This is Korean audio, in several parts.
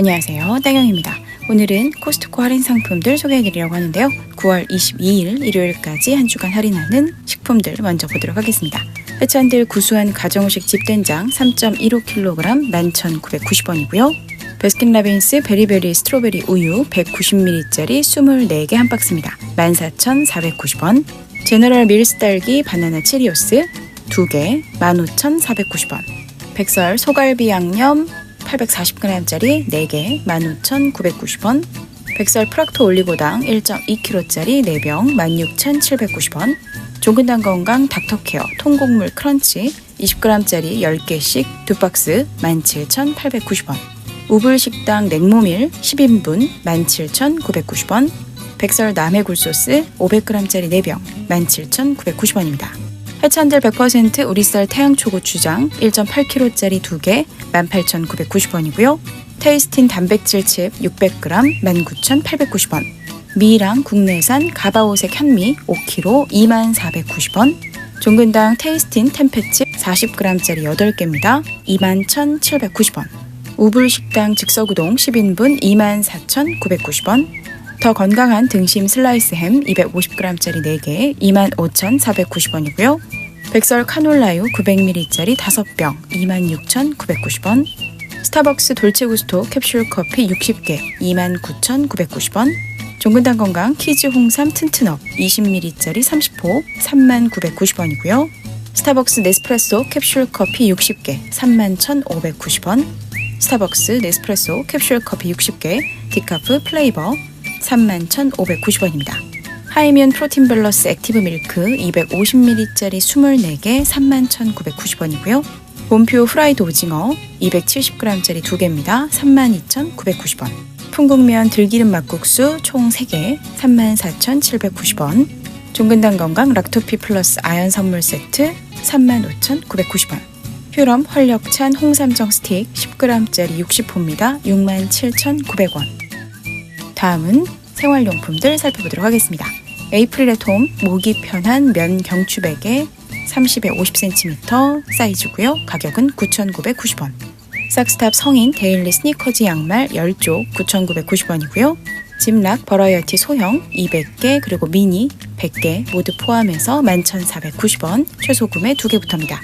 안녕하세요. 땅영입니다. 오늘은 코스트코 할인 상품들 소개해드리려고 하는데요. 9월 22일 일요일까지 한 주간 할인하는 식품들 먼저 보도록 하겠습니다. 해찬들 구수한 가정식 집된장 3.15kg 11,990원이고요. 베스킨라빈스 베리베리 스트로베리 우유 190ml짜리 24개 한 박스입니다. 14,490원. 제너럴 밀스 딸기 바나나 치리오스 2개 15,490원. 백설 소갈비 양념 840g짜리 4개 15,990원. 백설 프락토 올리고당 1.2kg짜리 4병 16,790원. 종근당 건강 닥터케어 통곡물 크런치 20g짜리 10개씩 2박스 17,890원. 우불식당 냉모밀 10인분 17,990원. 백설 남해 굴소스 500g짜리 4병 17,990원입니다. 해찬들 100% 우리 쌀 태양초고추장 1.8kg짜리 2개 18,990원이고요. 테이스틴 단백질 칩 600g 19,890원. 미랑 국내산 가바오색 현미 5kg 2490원. 종근당 테이스틴 템페칩 40g짜리 8개입니다. 21,790원. 우불식당 즉석우동 10인분 24,990원. 더 건강한 등심 슬라이스 햄 250g짜리 4개 25,490원이고요. 백설 카놀라유 900ml짜리 5병 26,990원. 스타벅스 돌체구스토 캡슐 커피 60개 29,990원. 종근당 건강 키즈 홍삼 튼튼업 20ml짜리 30호 39,990원이고요. 스타벅스 네스프레소 캡슐 커피 60개 31,590원. 스타벅스 네스프레소 캡슐 커피 60개 디카프 플레이버 31,590원입니다. 하이면 프로틴 밸러스 액티브 밀크 250ml짜리 24개 31,990원이고요. 본표 프라이드 오징어 270g짜리 2개입니다. 32,990원. 풍국면 들기름 막국수 총 3개 34,790원. 종근당 건강 락토피 플러스 아연 선물 세트 35,990원. 휴럼 활력찬 홍삼정 스틱 10g짜리 60호입니다. 67,900원. 다음은 생활용품들 살펴보도록 하겠습니다. 에이프릴의 톰 모기 편한 면 경추백에 30에 50cm 사이즈고요. 가격은 9,990원. 싹스탑 성인 데일리 스니커즈 양말 10쪽 9,990원이고요. 짐락 버라이어티 소형 200개 그리고 미니 100개 모두 포함해서 11,490원 최소 구매 2개부터입니다.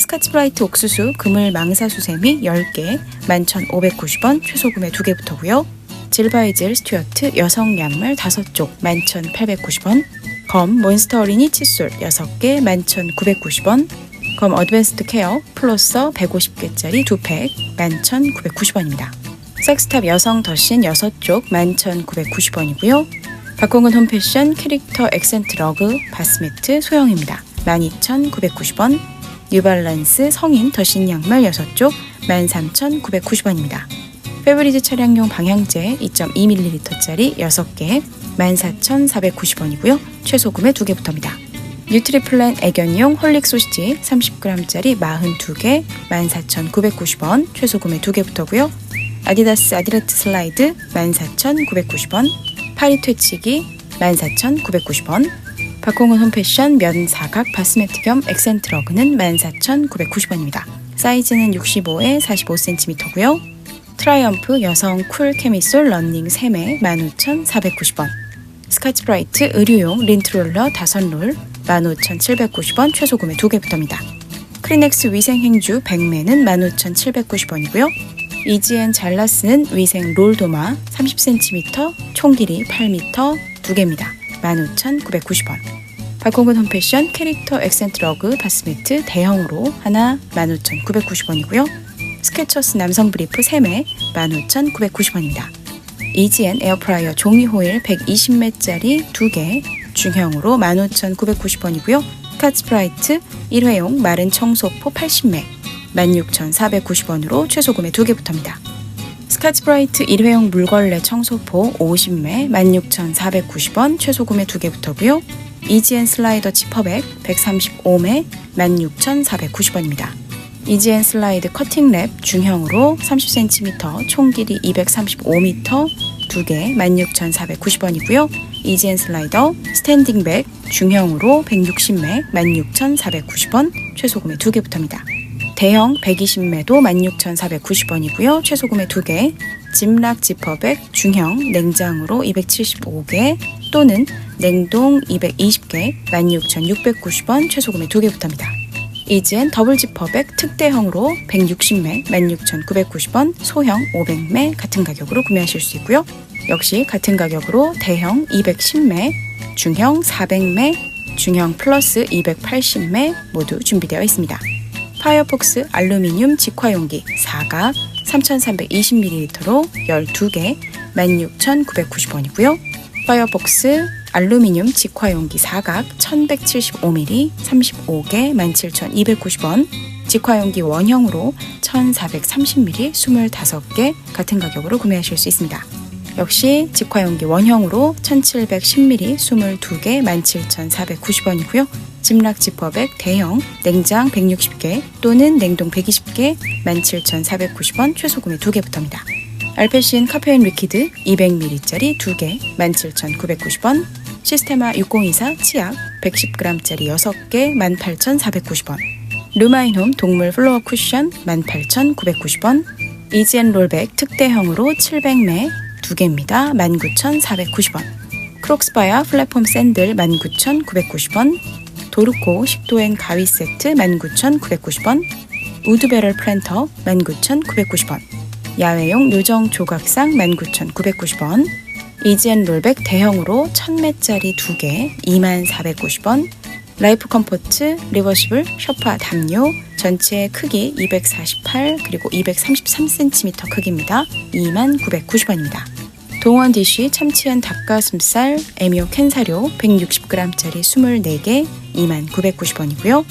스카치 브라이트 옥수수 그물 망사수세미 10개 11,590원 최소 구매 2개부터고요. 질바이즐 스튜어트 여성 양말 5쪽 11,890원 검 몬스터 어린이 칫솔 6개 11,990원 검 어드밴스드 케어 플러서 150개짜리 2팩 11,990원입니다. 섹스탑 여성 더신 6쪽 11,990원이고요. 박공근 홈패션 캐릭터 액센트 러그 바스매트 소형입니다. 12,990원 뉴발란스 성인 더신 양말 6쪽 13,990원입니다. 페브리즈 차량용 방향제 2.2ml짜리 6개 14,490원이고요. 최소 구매 2개부터입니다. 뉴트리플랜 애견용 홀릭 소시지 30g짜리 42개 14,990원 최소 구매 2개부터고요. 아디다스 아디레트 슬라이드 14,990원 파리 퇴치기 14,990원 박홍은 홈패션 면 사각 바스매트 겸 액센트 러그는 14,990원입니다. 사이즈는 65에 45cm고요. 트라이엄프 여성 쿨 케미솔 런닝 3매 15,490원 스카치브라이트 의류용 린트롤러 5롤 15,790원 최소 구매 2개부터입니다. 크리넥스 위생행주 100매는 15,790원이고요. 이지엔 잘라 쓰는 위생 롤 도마 30cm 총 길이 8m 2개입니다. 15,990원 박공근 홈패션 캐릭터 액센트 러그 바스매트 대형으로 하나 15,990원이고요. 스케쳐스 남성 브리프 3매 15,990원입니다. 이지엔 에어프라이어 종이 호일 120매짜리 2개 중형으로 15,990원이고요. 카츠프라이트 1회용 마른 청소포 80매 16,490원으로 최소 구매 2개부터입니다. 스카치브라이트 1회용 물걸레 청소포 50매 16,490원 최소 구매 2개부터고요. 이지엔 슬라이더 지퍼백 135매 16,490원입니다. 이지엔 슬라이드 커팅랩 중형으로 30cm 총 길이 235m 2개 16,490원이고요. 이지엔 슬라이더 스탠딩백 중형으로 160매 16,490원 최소 구매 2개 부터입니다. 대형 120매도 16,490원이고요. 최소 구매 2개 짐락 지퍼백 중형 냉장으로 275개 또는 냉동 220개 16,690원 최소 금액 2개 부터입니다. 이젠 더블 지퍼백 특대형으로 160매 16,990원 소형 500매 같은 가격으로 구매하실 수 있고요. 역시 같은 가격으로 대형 210매 중형 400매 중형 플러스 280매 모두 준비되어 있습니다. 파이어폭스 알루미늄 직화용기 4가 3320ml로 12개 16,990원이고요. 파이어폭스 알루미늄 직화용기 사각 1175mm 35개 17,290원 직화용기 원형으로 1430mm 25개 같은 가격으로 구매하실 수 있습니다. 역시 직화용기 원형으로 1710mm 22개 17,490원이고요. 짐락 지퍼백 대형 냉장 160개 또는 냉동 120개 17,490원 최소금액 2개 부터입니다. 알페신 카페인 리퀴드 200ml짜리 2개 17,990원 시스테마 6024 치약 110g짜리 6개 18,490원. 루마인홈 동물 플로어 쿠션 18,990원. 이지앤 롤백 특대형으로 700매 2개입니다. 19,490원. 크록스바야 플랫폼 샌들 19,990원. 도르코 식도엔 가위 세트 19,990원. 우드베럴 플랜터 19,990원. 야외용 요정 조각상 19,990원 이지앤 롤백 대형으로 1000매짜리 2개 2490원 라이프 컴포트 리버시블 셔파 담요 전체 크기 248 그리고 233cm 크기입니다. 2990원입니다. 동원 디쉬 참치한 닭가슴살 에미오 캔 사료 160g짜리 24개 2990원이고요.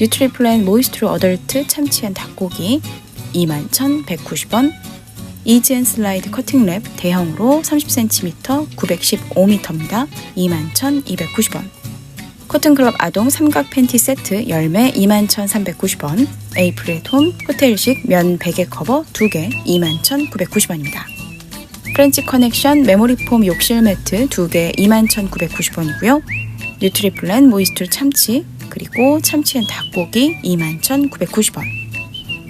뉴트리플랜 모이스트로 어덜트 참치한 닭고기 21,190원 이지앤 슬라이드 커팅랩 대형으로 30cm 915m입니다. 21,290원 코튼클럽 아동 삼각 팬티 세트 열매 21,390원 에이프렛 홈 호텔식 면 베개 커버 2개 21,990원입니다. 프렌치 커넥션 메모리 폼 욕실 매트 2개 21,990원이고요. 뉴트리플랜 모이스트 참치 그리고 참치엔 닭고기 21,990원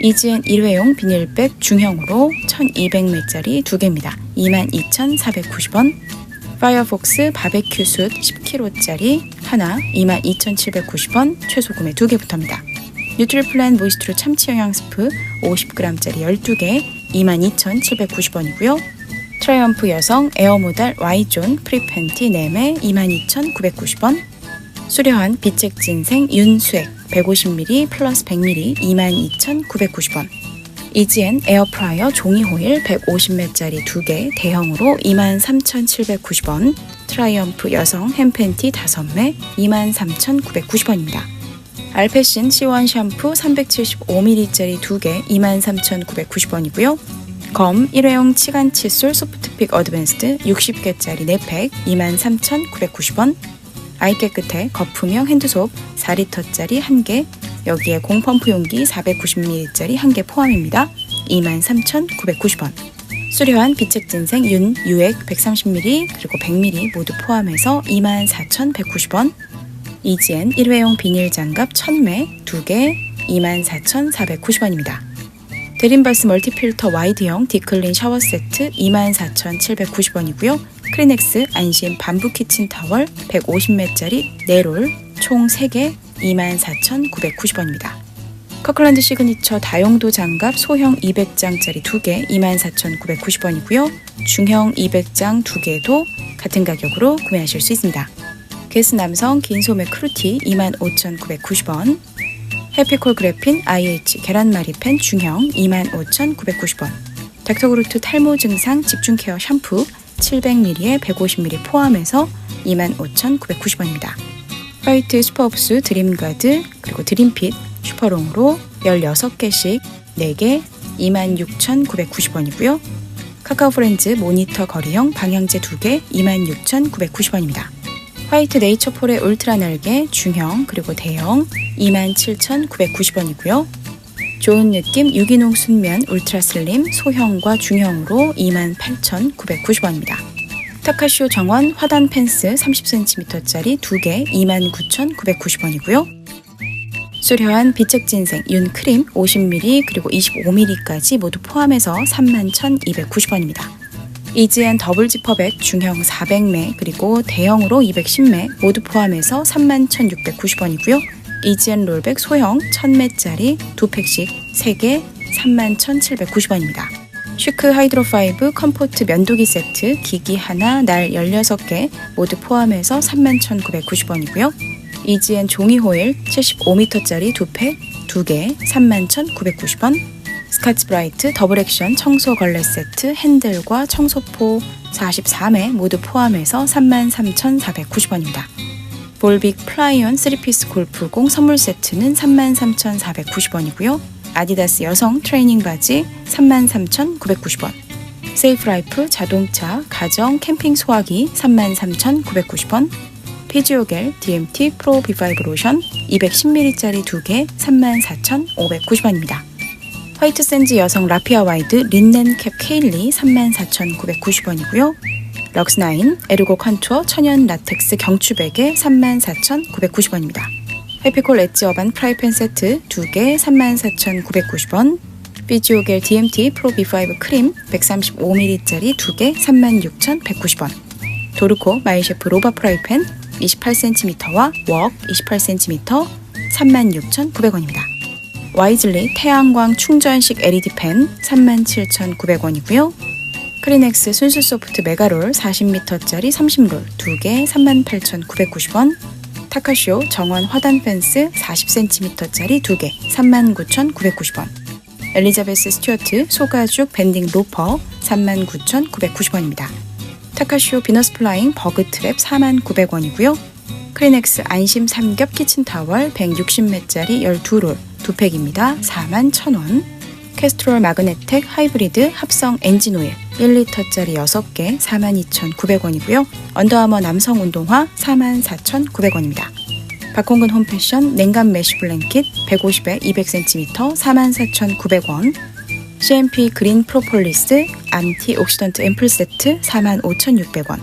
이지엔 일회용 비닐백 중형으로 1200ml짜리 2개입니다. 22,490원 파이어폭스 바베큐 숯 10kg짜리 하나 22,790원 최소금액 2개부터입니다. 뉴트리플랜 모이스트로 참치 영양 스프 50g짜리 12개 22,790원이고요. 트라이엄프 여성 에어모달 Y존 프리팬티 4매 22,990원 수려한 비책 진생 윤수액 150ml 플러스 100ml 22,990원 이지엔 에어프라이어 종이 호일 150매짜리 2개 대형으로 23,790원 트라이엄프 여성 햄팬티 5매 23,990원입니다. 알페신 C1 샴푸 375ml짜리 2개 23,990원이고요. 검 1회용 치간 칫솔 소프트픽 어드밴스드 60개짜리 4팩 23,990원 아이 깨끗해 거품형 핸드소프 4리터짜리 1개 여기에 공펌프 용기 490ml짜리 1개 포함입니다. 23,990원 수려한 비책 진생 윤 유액 130ml 그리고 100ml 모두 포함해서 24,190원 이지엔 1회용 비닐 장갑 1000매 2개 24,490원입니다. 데린바스 멀티필터 와이드형 디클린 샤워 세트 24,790원이고요. 크리넥스 안심 반부 키친 타월 150매짜리 4롤 총 3개 24,990원입니다. 커클랜드 시그니처 다용도 장갑 소형 200장짜리 2개 24,990원이고요. 중형 200장 2개도 같은 가격으로 구매하실 수 있습니다. 게스 남성 긴 소매 크루티 25,990원 해피콜 그래핀 IH 계란말이 팬 중형 25,990원 닥터그루트 탈모 증상 집중 케어 샴푸 700ml에 150ml 포함해서 25,990원입니다. 화이트 슈퍼업스 드림가드 그리고 드림핏 슈퍼롱으로 16개씩 4개 26,990원이고요. 카카오 프렌즈 모니터 거리형 방향제 2개 26,990원입니다. 화이트 네이처폴의 울트라 날개 중형 그리고 대형 27,990원이고요. 좋은 느낌 유기농 순면 울트라 슬림 소형과 중형으로 28,990원입니다. 타카쇼 정원 화단 펜스 30cm짜리 2개 29,990원이고요. 수려한 비책 진생 윤 크림 50ml 그리고 25ml까지 모두 포함해서 31,290원입니다. 이지앤 더블 지퍼백 중형 400매 그리고 대형으로 210매 모두 포함해서 31,690원이고요. 이지앤 롤백 소형 1000매짜리 두 팩씩 3개 31,790원입니다. 슈크 하이드로 5 컴포트 면도기 세트 기기 하나 날 16개 모두 포함해서 31,990원이고요. 이지앤 종이 호일 75m짜리 두 팩, 두 개, 31,990원. 스카치 브라이트 더블 액션 청소 걸레 세트 핸들과 청소포 44매 모두 포함해서 33,490원입니다. 볼빅 플라이온 3피스 골프공 선물 세트는 33,490원이고요. 아디다스 여성 트레이닝 바지 33,990원. 세이프라이프 자동차 가정 캠핑 소화기 33,990원. 피지오겔 DMT 프로 B5 로션 210ml짜리 2개 34,590원입니다. 화이트 샌즈 여성 라피아 와이드 린넨 캡 케일리 34,990원이고요. 럭스9 에르고 컨투어 천연 라텍스 경추베개 34,990원입니다. 해피콜 엣지 어반 프라이팬 세트 2개 34,990원 피지오겔 DMT 프로 B5 크림 135ml짜리 2개 36,190원 도르코 마이셰프 로바 프라이팬 28cm와 웍 28cm 36,900원입니다. 와이즐리 태양광 충전식 LED 펜 37,900원이고요. 크리넥스 순수 소프트 메가롤 40m짜리 30롤 2개 38,990원. 타카쇼 정원 화단 펜스 40cm짜리 2개 39,990원. 엘리자베스 스튜어트 소가죽 밴딩 로퍼 39,990원입니다. 타카쇼 비너스 플라잉 버그 트랩 4,900원이고요. 크리넥스 안심 삼겹 키친타월 160매짜리 12롤 2팩입니다. 41,000원. 캐스트롤 마그네텍 하이브리드 합성 엔진 오일 1리터짜리 6개 42,900원이고요. 언더아머 남성 운동화 44,900원입니다. 박홍근 홈패션 냉감 메쉬 블랭킷 150에 200cm 44,900원. CMP 그린 프로폴리스 안티 옥시던트 앰플 세트 45,600원.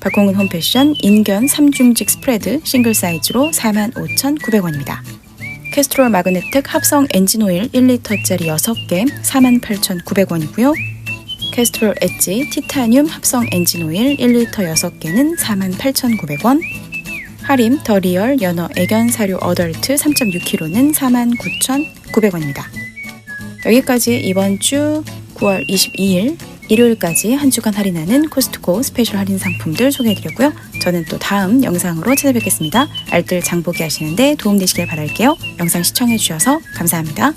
박홍근 홈패션 인견 3중직 스프레드 싱글 사이즈로 45,900원입니다. 캐스트롤 마그네틱 합성 엔진오일 1리터짜리 6개 48,900원이고요. 캐스트롤 엣지 티타늄 합성 엔진오일 1리터 6개는 48,900원. 하림 더 리얼 연어 애견 사료 어덜트 3.6kg는 49,900원입니다. 여기까지 이번 주 9월 22일 일요일까지 한 주간 할인하는 코스트코 스페셜 할인 상품들 소개해드렸고요. 저는 또 다음 영상으로 찾아뵙겠습니다. 알뜰 장보기 하시는데 도움되시길 바랄게요. 영상 시청해주셔서 감사합니다.